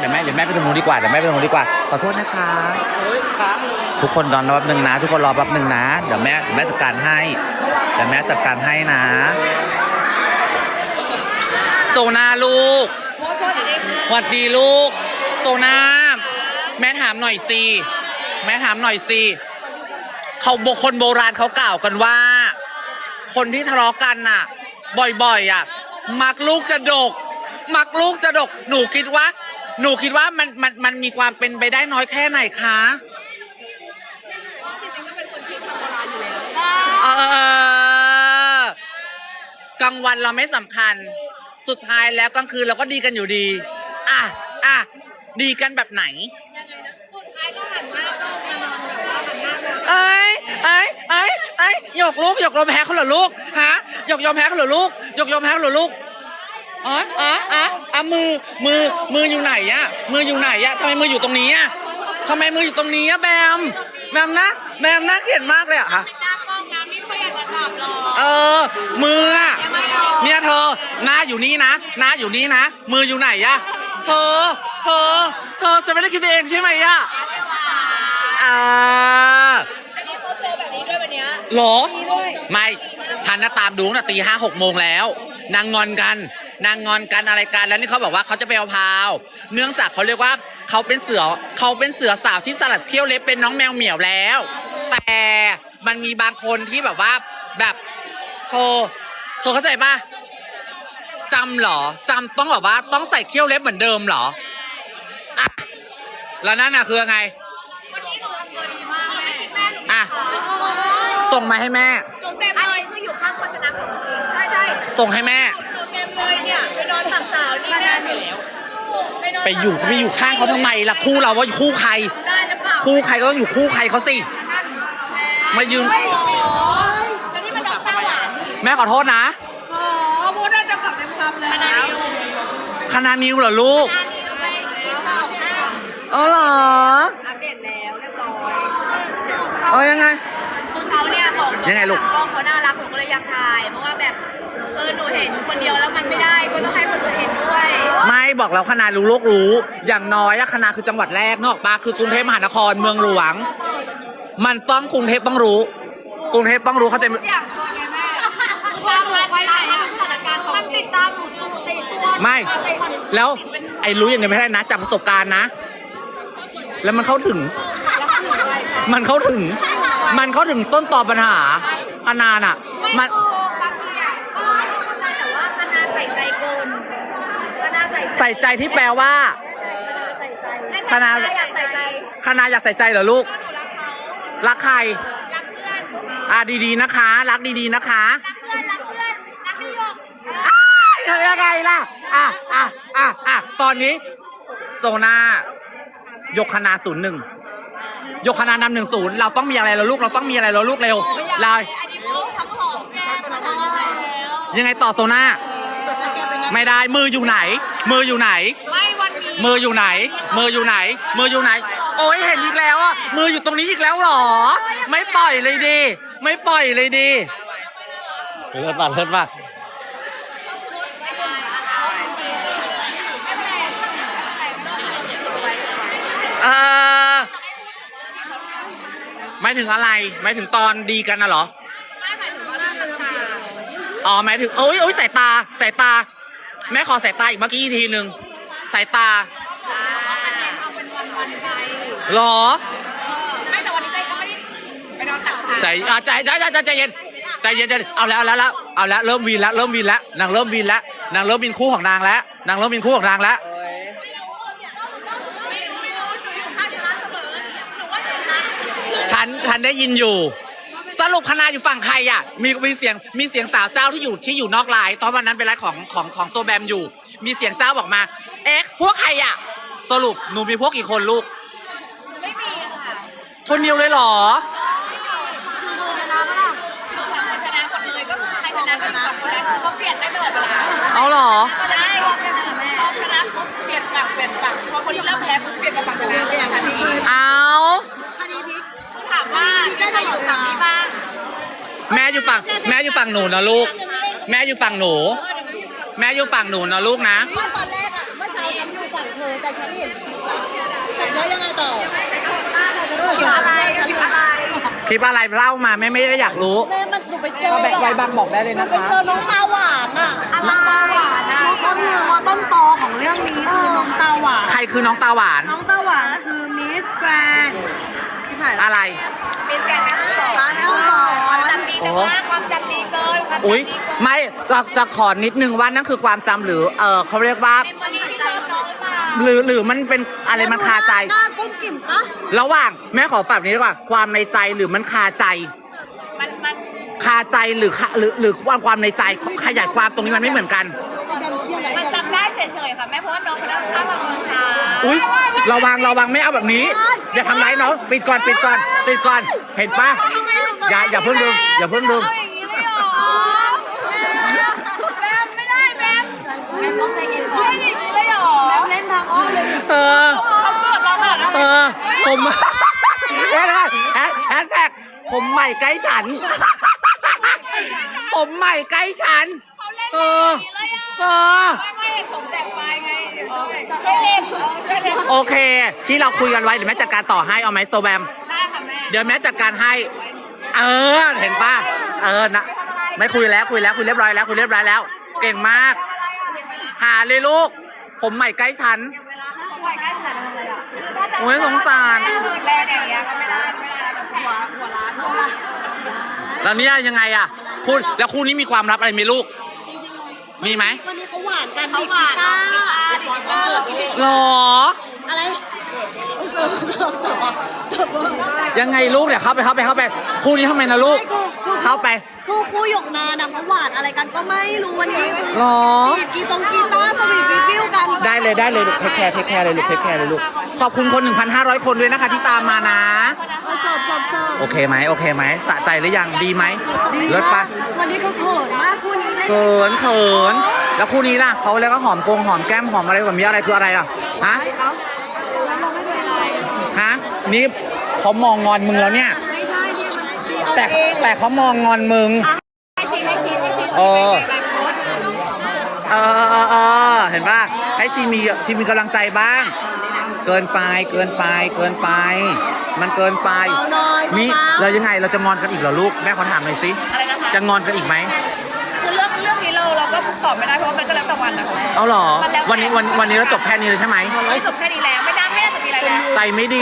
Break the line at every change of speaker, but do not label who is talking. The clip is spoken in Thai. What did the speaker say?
เดี๋ยวแม่เดี๋ยวแม่ไปตรงนู้นดีกว่าเดี๋ยวแม่ไปตรงนู้นดีกว่าขอโทษนะคะทุกคนรอแป๊บนึงนะ ทุกคนรอแป๊บนึงนะเดี๋ยวแม่แม่จัดการให้เดี๋ยวแม่จัดการให้นะโซนาลูกหวัดดีลูก โซนาแม่ถามหน่อยสิแม่ถามหน่อยสิเขาบคนโบราณเขากล่าวกันว่า คนที่ทะเลาะกันน่ะ บ่อยๆอะมักลูกจะดก มักลูกจะดก หนูคิดว่า หนูคิดว่ามันมันมันมีความเป็นไปได้น้อยแค่ไหนคะเออกลางวันเราไม่สำคัญ สุดท้ายแล้วกลางคืนเราก็ดีกันอยู่ดี อะอะดีกันแบบไหนเอ้ยเอ้ยเอ้ยเอ้ยหยกลูกหยกยอมแพ้เขาเหรอลูก ฮะหยกยอมแพ้เขาเหรอลูกหยกยอมแพ้เขาเหรอลูก อ๋ออ๋ออ๋ออะมือมือมืออยู่ไหนอะมืออยู่ไหนอะทำไมมืออยู่ตรงนี้อะทำไมมืออยู่ตรงนี้อะแบมแบมนะแบมน่าเกลียดมากเลยอะฮะ
หน้ากล้องนะไม่ค่อยอยากจะจับหรอก
เออ มืออะเนี่ยเธอหน้าอยู่นี่นะหน้าอยู่นี่นะ มืออยู่ไหนอะเธอ เธอ เธอจะไม่ได้คิดเองใช่ไหมอะอ่า
อันนี้เขาโชว์แบบนี้ด้วยวันเนี้ย
หรอ ไม่ ฉันนะตามดูตั้งแต่ตีห้าหกโมงแล้ว นางงอนกัน นางงอนกันอะไรกันแล้วนี่เขาบอกว่าเขาจะไปเอาพาว เนื่องจากเขาเรียกว่าเขาเป็นเสือเขาเป็นเสือสาวที่สลัดเขี้ยวเล็บเป็นน้องแมวเหมียวแล้ว แต่มันมีบางคนที่แบบว่าแบบเธอเธอเข้าใจปะจำเหรอจำต้องแบบว่าต้องใส่เขี้ยวเล็บเหมือนเดิมเหรออะแล้วนั่นน่ะคือยังไง
วันนี้หนูทำตัวดีมากแม่แม่หนู
อะ ส่งมาให้แม่
หนูเต็มเลยคืออยู่ข้างคนชนะของจริงใช่ใช่
ส่งให้แม่
ห กสาวนี่แม่หนูไปนอน
ไปอยู่ไปอยู่ข้างเขาทำไมล่ะคู่เราว่าอยู่คู่ใคร
ได้หรือเปล่า
คู่ใครก็ต้องอยู่คู่ใครเขาสิ มายืน
โอ้ยตอนนี้มันดอกตาหวาน
แม่ขอโทษนะ
อ๋อพูดได้จะปักเต็มคำเลยคณะนิว
คณะนิวเหรอลูก
คณะนิวไปชี้สอบให้
อ๋อเหรอ
อัปเดตแล้วเรียบร้อย
เออยังไง
คือเขาเนี่ยบอกหนู
ยังไงลูก
กล้องเขาน่ารักหนูก็เลยอยากถ่าย เพราะว่าแบบเออหนูเห็นคนเดียว
บอกแล้วคณะรู้โลกรู้ อย่างน้อยอะคณะคือจังหวัดแรกนกออกปะคือกรุงเทพมหานครเมืองหลวง มันต้องกรุงเทพต้องรู้ กรุงเทพต้องรู้เข้าใจไหม
อย่างตัวไงแม่ความรักไว้ไหนอะสถานการณ์ของมันติดตามหนูตูติดตัว
ไม่แล้วไอ้รู้อย่างเดียวไม่ได้นะจากประสบการณ์นะ แล้วมันเข้าถึง
แล้วถึงอะไรคะ
มันเข้าถึง มันเข้าถึงต้นตอปัญหาคณะน่ะ
ไม่
มัน
คือบางทีอะก็เข้าใจแต่ว่าคณะใส่ใจเกินคณะ ใส่
ใส่ใจที่แปลว่า คณะ
อยากใส่ใจ
คณะอยากใส่ใจเหรอลูก
ก็หนูรักเขา
รักใคร
รักเพื่อน
อะดีๆนะคะ รักดีๆนะคะ
รักเพื่อน รักเพื่อน รักพี่หยก
อ้ายเธอยังไงล่ะ อะอะอะอะตอนนี้โซนายกคณะศูนย์หนึ่งยกคณะนำหนึ่งศูนย์เราต้องมีอะไรแล้วลูกเราต้องมีอะไรแล้วลูกเร็วเลย
อันนี้เขาทำหอมแม่เขาทำอะไรแล้ว
ยังไงต่อโซนา ไม่ได้มืออยู่ไหน มืออยู่ไหน
ไม่วันนี้
มืออยู่ไหน มืออยู่ไหน มืออยู่ไหน โอ้ยเห็นอีกแล้วอะมืออยู่ตรงนี้อีกแล้วเหรอ ไม่ปล่อยเลยดี ไม่ปล่อยเลยดีเลิศป่ะเลิศป่ะเออหมายถึงอะไรหมายถึงตอนดีกันน่ะเหรอ
ไม่หมายถึงว่าเรื่องต่าง
อ๋อหมายถึงโอ้ยโอ้ยสายตาสายตา แม่ขอสายตาอีกเมื่อกี้อีกทีหนึ่งสายตา
ๆอ่าเอาเป็นวันวันๆไป
หรอ
ไม่แต่วันนี้เต้ยก็ไม่ได้ไปนอนตักสาว
ใจอะใจใจใจใจใจเย็นใจเย็นใจเย็นเอาแล้วเอาแล้วแล้วเอาแล้วเริ่มวีนแล้วเริ่มวีนแล้วนางเริ่มวีนแล้วนางเริ่มวีนคู่ของนางแล้วนางเริ่มวีนคู่ของนางแล้ว
ไม่รู้ไม่รู้หนูอยู่ข้างชนะเสมอหนูว่าจะชนะ
ฉันฉันได้ยินอยู่ สรุปคณะอยู่ฝั่งใครอะมีมีเสียงมีเสียงสาวเจ้าที่อยู่ที่อยู่นอกไลน์ตอนวันนั้นเป็นไลฟ์ของของของโซแบมอยู่ มีเสียงเจ้าบอกมาเอ็กซ์พวกใครอะสรุปหนูมีพวกกี่คนลูก
ไม่มีค่ะ
คนเดียวเลยเหรอ
ชนะปะล่ะคนชนะหมดเลยก็คือใครชนะก็อยู่สองคนนั้นเขาเปลี่ยนได้ตลอดเวลา
เอาเหรอ
ก็ได้ว่าแค่นั้นแหละแม่พอชนะปุ๊บเปลี่ยนฝั่งเปลี่ยนฝั่งพอคนที่เริ่มแพ้ปุ๊บเปลี่ยนมาฝั่งชนะเลยอย่างนี้
เอา
คดีพลิกคือถาม ว่าจะใครอยู่ฝั่งนี้บ้าง
แม่อยู่ฝั่งแม่อยู่ฝั่งหนูนะลูก แม่อยู่ฝั่งหนู แม่อยู่ฝั่งหนูนะลูกนะ
เมื่อตอนแรกอะเมื่อเช้าฉันอยู่ฝั่งเธอแต่
ฉันเห็นคลิปละแล้วยังไงต่อ
คลิปอะไรคลิปอะไร
คลิปอะไรเล่ามาแม่ไม่ได้อยากรู้
แม่มันหนูไปเจอ
ก็แบ
แบบบ
ไวบางบอกได้เลย
นู
นะ
ไป
คะ
เจอน้องตาหวานอะ
อะไรน้องต้นหัวต้นตอของเรื่องนี้คือน้องตาหวาน
ใครคือน้องตาหวาน
น้องตาหวานคือมิสแกรนชิบหาย
อะไร
มิสแกรนแม่ห้องสอนแม่ห้องสอนความจำดีแต่ว่าความจำดีเกินความ
อุ้ย
จำดีเกิน
ไม่จะจะขอนิดนึงว่านั่นคือความจำหรือ เออเขาเรียกว่า
เมมโมรี่ที่ชอบน้องหรือเปล่า
หรือหรือมันเป็นอะไรมันคาใจ
หน้าก้มกิ่มปะ
ระหว่างแม่ขอฝากนี้ดีกว่า ความในใจหรือมันคาใจ
มันมัน
คาใจหรือคาหรือหรือความความในใจขยายความตรงนี้มันไม่เหมือนกัน
เฉ
ยๆค่ะแม่เพราะว่าน้องคนนั้นข้ามมาตอนเช้า
อุ้ยระวังระวังไม่เอาแบบนี้อย่าทำร้ายน้องปิดก่อนปิดก่อนปิดก่อนเห็นปะอย่าอย่าเพิ่งดึงอย่าเพิ่งดึง
เอาอย่างนี้เลยเหรอแบมไม่ได้แบม
แบมต้องใจเย็นก่อ
ไม่
น
อย่างนี้เลยเหรอแบมเล่นทางอ้อมเลย
เออ
เขาเกิดเราขนาดนั้น
เอ
เลย
อผมเอ้ยแฮชแฮชแท็กผมใหม่ใกล้ฉัน ผมใหม่ใกล้ฉัน
เขาเล่น
เอ
เลย
อ
อะ
เออ
ช่วยเล่นช่วยเล่น
โอเค ที่เราคุยกันไว้เดี๋ยวแม่จัดการต่อให้เอาไหมโซแบม
ได้ค่ะแม่
เดี๋ยวแม่จัดการให้ เออ เห็นป่ะ เออนะไม่คุยแล้วคุยแล้วคุยเรียบร้อยแล้วคุยเรียบร้อยแล้ว เก่งมากหาเลยลูก ผมใหม่ใกล้ฉัน
เวลาถ้าป่วยใกล้ฉันอะไรอะคือถ้าจะ
โอ้ยสงสาร
ถ้คืนแรงอย่างเงี้ยก็ไม่ได้ไม่ได้แล้วหัวหัวร้านหัวร้าน
แล้วเนี่ยยังไงอะ คุณแล้วคู่นี้มีความลับอะไรไหมลูก มีไหม
วันนี้เขาหวานกัน
เขา
ดี
หวาน
ก้า
กีตาร์กีตาร์เราเพลง
หรอ
อะไรเสิร์ฟเสิร์ฟเสิร์ฟเสิร์ฟ
ยังไงลูกเดี๋ยวเข้าไปเข้าไปเข้าไปคู่นี้ทำไมนะลูก
ไม่คือคือ
เข้าไป
คือคู่หยกนานอะเขาหวานอะไรกันก็ไม่รู้วันนี้คือ
หรอ
บีบกีตงกีตาร์สวีทวิวิวกัน
ได้เลยได้เลยลูกเทคแคร์เทคแคร์เลยลูกเทคแคร์เลยลูก ขอบคุณคน 1,500 คนด้วยนะคะที่ตามมานะ โอเคไหมโอเคไหมสะใจหรือยังดีไหมเลิศปะ
วันนี้เขาเขินมากคู่นี้เล่น
เขินเขินแล้วคู่นี้ล่ะเขาแล้วก็หอมกงหอมแก้มหอมอะไรแบบนี้อะไรคืออะไรอะฮะ
เอ้าแล้วเราไม่เป็นไร
ฮะนี่เขามองงอนมึงแล้วเนี่ย
ไม่ใช่ที่มันที่เอา
แต่
เอง
แต่เขามองงอนมึง
ให้ชี้ให้ชี้ให้ชี้
เออ
ไปโพสต์
เออเออเออเออเห็นป่ะให้ชีมีชีมีกำลังใจบ้าง เกินไปเกินไปเกินไป มันเกินไป
เบาหน่อย
นี่
เบาๆ
เรายังไงเราจะงอนกันอีกเหรอลูกแม่ขอถามหน่อยสิ
อะไรนะคะ
จะงอนกันอีกไหม
คือเรื่องเรื่องนี้เราเราก็ตอบไม่ได้เพราะว่ามันก็แล้วแต่วันนะคะแม่
เอาเหรอ
มันแล้วแต่
วันนี้วันวันนี้เราจบแค่นี้เลยใช่ไหม
ไม่จบแค่นี้แล้วไม่น่าไม่น่าจะมีอะไรแล้ว
ใจไม่ดี